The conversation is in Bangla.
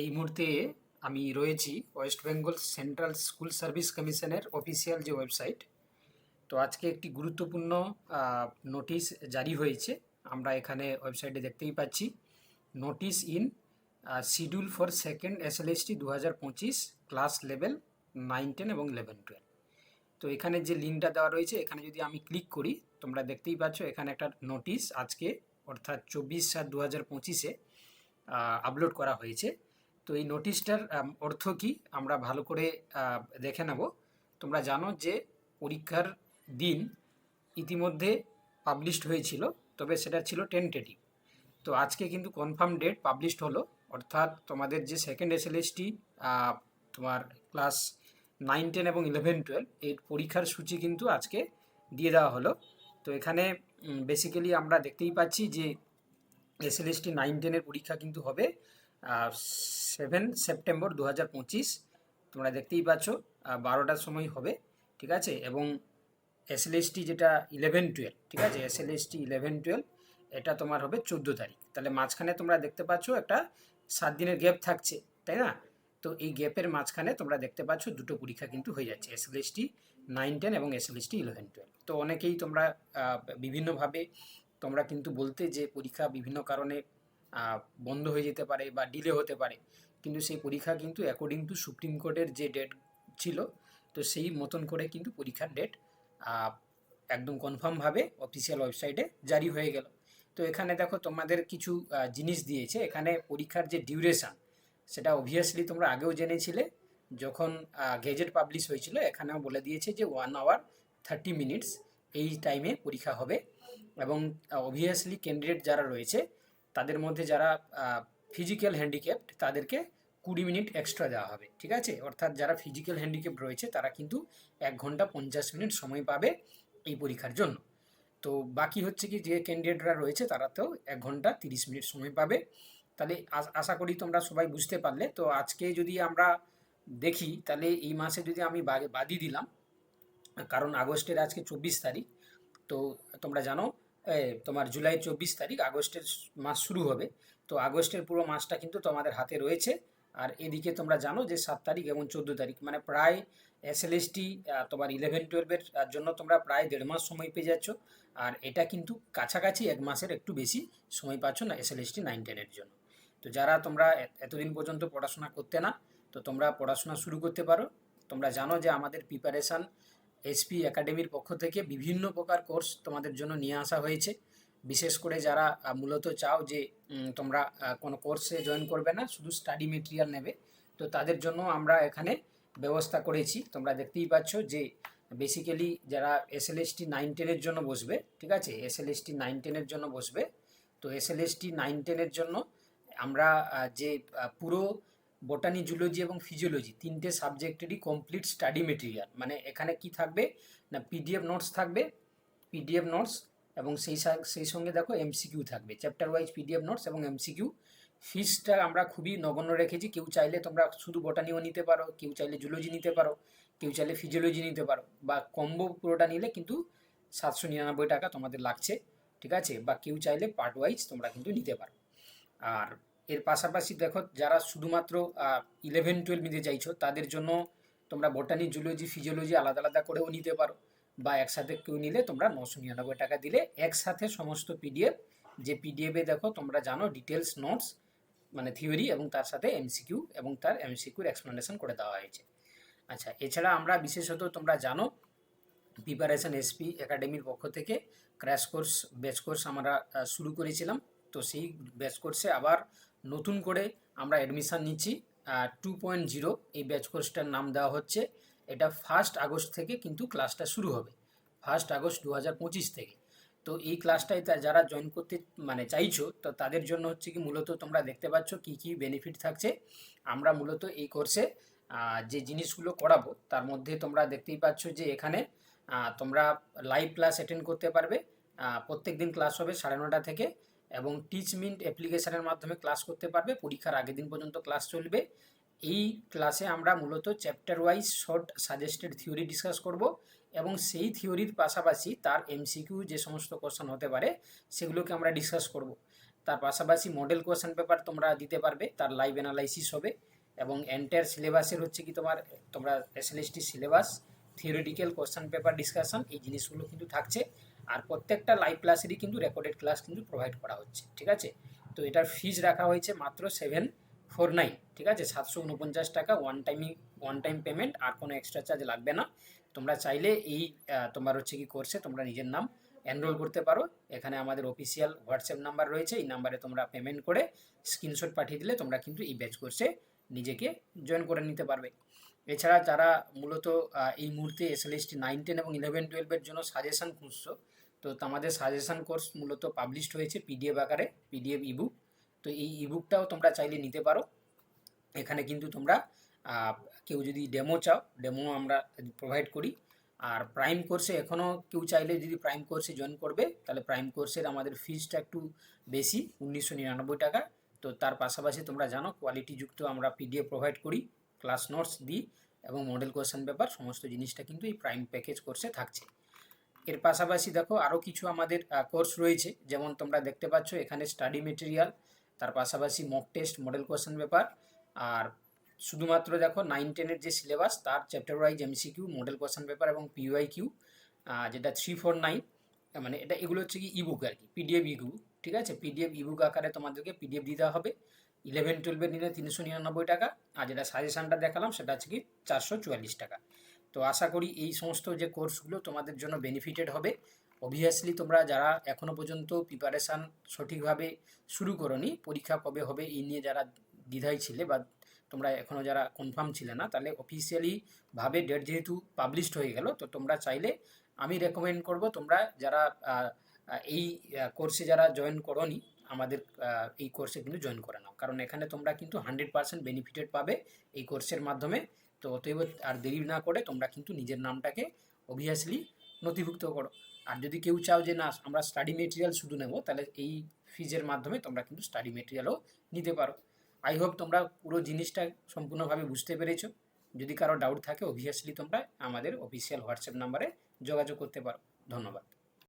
এই মুহূর্তে আমি রয়েছি West Bengal Central School Service কমিশনের অফিসিয়াল যে ওয়েবসাইট। তো আজকে একটি গুরুত্বপূর্ণ নোটিশ জারি হয়েছে। আমরা এখানে ওয়েবসাইটে দেখতেই পাচ্ছি। Notice in schedule for second SLST দু হাজার পঁচিশ, ক্লাস লেভেল নাইন, টেন এবং ইলেভেন, টুয়েলভ। তো এখানে যে লিঙ্কটা দেওয়া রয়েছে, এখানে যদি আমি ক্লিক করি, তোমরা দেখতেই পাচ্ছ এখানে একটা নোটিশ আজকে, অর্থাৎ চব্বিশ সাত দু হাজার পঁচিশে আপলোড করা হয়েছে। তো এই নোটিশটার অর্থ কি? আমরা ভালো করে দেখে নেব। তোমরা জানো যে পরীক্ষার দিন ইতিমধ্যে পাবলিশড হয়েছিল, তবে সেটা ছিল টেন্টেটিভ তো আজকে কিন্তু কনফার্ম ডেট পাবলিশড হলো। অর্থাৎ তোমাদের যে সেকেন্ড এসএলএসটি তোমার ক্লাস নাইন টেন এবং ইলেভেন টুয়েলভ এর পরীক্ষার সূচি কিন্তু আজকে দিয়ে দেওয়া হলো। তো এখানে বেসিক্যালি আমরা দেখতেই পাচ্ছি যে এসএলএসটি নাইন টেনের পরীক্ষা কিন্তু হবে। সেভেন সেপ্টেম্বর দু হাজার পঁচিশ। তোমরা দেখতেই পাচ্ছ বারোটার সময় হবে, ঠিক আছে? এবং এসএলএসটি যেটা ইলেভেন টুয়েলভ ঠিক আছে? এসএলএসটি ইলেভেন টুয়েলভ এটা তোমার হবে চোদ্দ তারিখ। তাহলে মাঝখানে তোমরা দেখতে পাচ্ছ একটা সাত দিনের গ্যাপ থাকছে, তাই না? তো এই গ্যাপের মাঝখানে তোমরা দেখতে পাচ্ছ দুটো পরীক্ষা কিন্তু হয়ে যাচ্ছে এসএলএসটি নাইন টেন এবং এসএলএসটি ইলেভেন টুয়েলভ তো অনেকেই তোমরা বিভিন্নভাবে তোমরা কিন্তু বলতে যে পরীক্ষা বিভিন্ন কারণে বন্ধ হয়ে যেতে পারে বা ডিলে হতে পারে। কিন্তু সেই পরীক্ষা কিন্তু অ্যাকর্ডিং টু সুপ্রিম কোর্টের যে ডেট ছিল, তো সেই মতন করে কিন্তু পরীক্ষার ডেট একদম কনফার্মভাবে অফিসিয়াল ওয়েবসাইটে জারি হয়ে গেল। তো এখানে দেখো তোমাদের কিছু জিনিস দিয়েছে। এখানে পরীক্ষার যে ডিউরেশন সেটা অবভিয়াসলি তোমরা আগেও জেনেছিলে। যখন গেজেট পাবলিশ হয়েছিল, এখানেও বলে দিয়েছে যে ওয়ান আওয়ার থার্টি মিনিটস এই টাইমে পরীক্ষা হবে। এবং অবভিয়াসলি ক্যান্ডিডেট যারা রয়েছে তাদের মধ্যে যারা ফিজিক্যাল হ্যান্ডিক্যাপ্ট তাদেরকে কুড়ি মিনিট এক্সট্রা দেওয়া হবে, ঠিক আছে? অর্থাৎ যারা ফিজিক্যাল হ্যান্ডিক্যাপ্ট রয়েছে, তারা কিন্তু এক ঘণ্টা পঞ্চাশ মিনিট সময় পাবে এই পরীক্ষার জন্য। তো বাকি হচ্ছে কি, যে ক্যান্ডিডেটরা রয়েছে, তারা তো এক ঘণ্টা তিরিশ মিনিট সময় পাবে। তাহলে আশা করি তোমরা সবাই বুঝতে পারলে। তো আজকে যদি আমরা দেখি, তাহলে এই মাসে যদি আমি বা- বাদই দিলাম, কারণ আগস্টের আজকে চব্বিশ তারিখ, তো তোমরা জানো তোমার জুলাই চব্বিশ তারিখ, আগস্টের মাস শুরু হবে। তো আগস্টের পুরো মাসটা কিন্তু তোমাদের হাতে রয়েছে। আর এদিকে তোমরা জানো যে সাত তারিখ এবং চোদ্দ তারিখ মানে প্রায় এসএলএসটি তোমার ইলেভেন টুয়েলভের জন্য তোমরা প্রায় দেড় মাস সময় পেয়ে যাচ্ছ। আর এটা কিন্তু কাছাকাছি এক মাসের একটু বেশি সময় পাচ্ছ না এসএলএসটি নাইন টেনের জন্য। তো যারা তোমরা এতদিন পর্যন্ত পড়াশোনা করতে না, তো তোমরা পড়াশোনা শুরু করতে পারো। তোমরা জানো যে আমাদের প্রিপারেশান এসপি একাডেমির পক্ষ থেকে বিভিন্ন প্রকার কোর্স তোমাদের জন্য নিয়ে আসা হয়েছে। বিশেষ করে যারা মূলত চাও যে তোমরা কোনো কোর্সে জয়েন করবে না, শুধু স্টাডি মেটেরিয়াল নেবে, তো তাদের জন্য আমরা এখানে ব্যবস্থা করেছি। তোমরা দেখতেই পাচ্ছ যে বেসিক্যালি যারা এসএলএসটি নাইন টেনের জন্য বসবে, ঠিক আছে? এসএলএসটি নাইন টেনের জন্য বসবে। তো এসএলএসটি নাইন টেনের জন্য আমরা যে পুরো বোটানি জুলজি এবং ফিজিওলজি তিনটে সাবজেক্টেরই কমপ্লিট স্টাডি মেটেরিয়াল মানে এখানে কি থাকবে? না পিডিএফ নোটস থাকবে পিডিএফ নোটস এবং সেই সেই সঙ্গে দেখো এমসিকিউ থাকবে। চ্যাপ্টার ওয়াইজ পিডিএফ নোটস এবং এমসিকিউ ফিসটা আমরা খুবই নগণ্য রেখেছি। কেউ চাইলে তোমরা শুধু বোটানিও নিতে পারো, কেউ চাইলে জুলজি নিতে পারো, কেউ চাইলে ফিজিওলজি নিতে পারো বা কম্বো পুরোটা নিলে কিন্তু সাতশো নিরানব্বই টাকা তোমাদের লাগছে, ঠিক আছে? বা কেউ চাইলে পার্ট ওয়াইজ তোমরা কিন্তু নিতে পারো। আর এর পাশাপাশি দেখো, যারা শুধুমাত্র ইলেভেন টুয়েলভ নিতে চাইছো, তাদের জন্য তোমরা বোটানি জুলজি ফিজিওলজি আলাদা আলাদা করেও নিতে পারো। বা একসাথে কেউ নিলে তোমরা নশো নিরানব্বই টাকা দিলে একসাথে সমস্ত পিডিএফ যে পিডিএফে দেখো, তোমরা জানো ডিটেলস নোটস মানে থিওরি এবং তার সাথে এমসিকিউ এবং তার এমসিকিউর এক্সপ্লেনেশন করে দেওয়া হয়েছে। আচ্ছা এছাড়া আমরা বিশেষত তোমরা জানো প্রিপারেশন এসপি একাডেমির পক্ষ থেকে ক্র্যাশ কোর্স ব্যাচ কোর্স আমরা শুরু করেছিলাম। তো সেই ব্যাচ কোর্সে আবার নতুন করে আমরা অ্যাডমিশান নিচ্ছি। টু পয়েন্ট জিরো এই ব্যাচ কোর্সটার নাম দেওয়া হচ্ছে। এটা ফার্স্ট আগস্ট থেকে কিন্তু ক্লাসটা শুরু হবে। ফার্স্ট আগস্ট দু হাজার পঁচিশ থেকে। তো এই ক্লাসটায় যারা জয়েন করতে মানে চাইছো, তো তাদের জন্য হচ্ছে কি মূলত তোমরা দেখতে পাচ্ছ কি কি বেনিফিট থাকছে। আমরা মূলত এই কোর্সে যে জিনিসগুলো করাবো, তার মধ্যে তোমরা দেখতেই পাচ্ছ যে এখানে তোমরা লাইভ ক্লাস অ্যাটেন্ড করতে পারবে। প্রত্যেক দিন ক্লাস হবে সাড়ে নটা থেকে। এবং টিচ মিন্ট অ্যাপ্লিকেশনের মাধ্যমে ক্লাস করতে পারবে। পরীক্ষার আগের দিন পর্যন্ত ক্লাস চলবে। এই ক্লাসে আমরা মূলত chapter wise short suggested theory discuss করব এবং সেই থিওরির পাশাপাশি তার এমসিকিউ যে সমস্ত কোশ্চেন হতে পারে, সেগুলোকে আমরা ডিসকাস করব। তার পাশাপাশি মডেল কোয়েশ্চেন পেপার তোমরা দিতে পারবে, তার লাইভ অ্যানালাইসিস হবে এবং এন্টায়ার সিলেবাসের হচ্ছে কি তোমার, তোমরা SLST syllabus theoretical question paper discussion এই জিনিসগুলো কিন্তু থাকছে। আর প্রত্যেকটা লাইভ ক্লাসেরই কিন্তু রেকর্ডেড ক্লাস কিন্তু প্রোভাইড করা হচ্ছে, ঠিক আছে? তো এটার ফিজ রাখা হয়েছে মাত্র সেভেন ফোর নাইন ঠিক আছে? সাতশো উনপঞ্চাশ টাকা ওয়ান টাইমই ওয়ান টাইম পেমেন্ট আর কোনো এক্সট্রা চার্জ লাগবে না। তোমরা চাইলে এই তোমার হচ্ছে কি কোর্সে তোমরা নিজের নাম এনরোল করতে পারো। এখানে আমাদের অফিসিয়াল হোয়াটসঅ্যাপ নাম্বার রয়েছে, এই নাম্বারে তোমরা পেমেন্ট করে স্ক্রিনশট পাঠিয়ে দিলে তোমরা কিন্তু এই ব্যাচ কোর্সে নিজেকে জয়েন করে নিতে পারবে। এছাড়া যারা মূলত এই মুহূর্তে এসএলএসটি নাইন টেন এবং ইলেভেন টুয়েলভের জন্য সাজেশন খুঁজছো, তো আমাদের সাজেশন কোর্স মূলত পাবলিশড হয়েছে পিডিএফ আকারে পিডিএফ ইবুক তো এই ইবুকটাও তোমরা চাইলে নিতে পারো। এখানে কিন্তু তোমরা কেউ যদি ডেমো চাও ডেমো আমরা প্রোভাইড করি। আর প্রাইম কোর্সে এখনও কেউ চাইলে যদি প্রাইম কোর্সে জয়েন করবে, তাহলে প্রাইম কোর্সের আমাদের ফিজটা একটু বেশি, উনিশশো নিরানব্বই টাকা। তো তার পাশাপাশি তোমরা জানো কোয়ালিটিযুক্ত আমরা পিডিএফ প্রোভাইড করি। ক্লাস নোটস দিই এবং মডেল কোয়েশ্চেন পেপার সমস্ত জিনিসটা কিন্তু এই প্রাইম প্যাকেজ কোর্সে থাকছে। এর পাশাপাশি দেখো আরও কিছু আমাদের কোর্স রয়েছে। যেমন তোমরা দেখতে পাচ্ছ এখানে স্টাডি মেটেরিয়াল তার পাশাপাশি mock test model question paper আর শুধুমাত্র দেখো নাইন টেনের যে সিলেবাস তার chapter wise MCQ model question paper এবং পিওয়াই কিউ যেটা থ্রি ফোর নাইন মানে এটা এগুলো হচ্ছে কি ইবুক আর কি পিডিএফ ইবুক ঠিক আছে? পিডিএফ ইবুক আকারে তোমাদেরকে পিডিএফ দিতে হবে। ইলেভেন টুয়েলভের নিলে তিনশো নিরানব্বই টাকা, আর যেটা সাজেশানটা দেখালাম সেটা হচ্ছে কি চারশো চুয়াল্লিশ টাকা। তো আশা করি এই সমস্ত যে কোর্সগুলো তোমাদের জন্য বেনিফিটেড হবে। অবভিয়াসলি তোমরা যারা এখনও পর্যন্ত প্রিপারেশান সঠিকভাবে শুরু করনি, পরীক্ষা কবে হবে এই নিয়ে যারা দ্বিধায় ছিলে বা তোমরা এখনও যারা কনফার্ম ছিলে না, তাহলে অফিসিয়ালিভাবে ডেট যেহেতু পাবলিশড হয়ে গেল, তো তোমরা চাইলে আমি রেকমেন্ড করব তোমরা যারা এই কোর্সে যারা জয়েন করনি আমাদের এই কোর্সে কিন্তু জয়েন করে নাও কারণ এখানে তোমরা কিন্তু হান্ড্রেড পার্সেন্ট বেনিফিটেড পাবে এই কোর্সের মাধ্যমে। তো অতএব আর দেরি না করে তোমরা কিন্তু নিজের নামটাকে অবভিয়াসলি নথিভুক্ত করো। আর যদি কেউ চাও যে না, আমরা স্টাডি মেটেরিয়াল শুধু নেব, তাহলে এই ফিজের মাধ্যমে তোমরা কিন্তু স্টাডি মেটেরিয়ালও নিতে পারো। আই হোপ তোমরা পুরো জিনিসটা সম্পূর্ণভাবে বুঝতে পেরেছ। যদি কারও ডাউট থাকে অবভিয়াসলি তোমরা আমাদের অফিসিয়াল হোয়াটসঅ্যাপ নাম্বারে যোগাযোগ করতে পারো। ধন্যবাদ।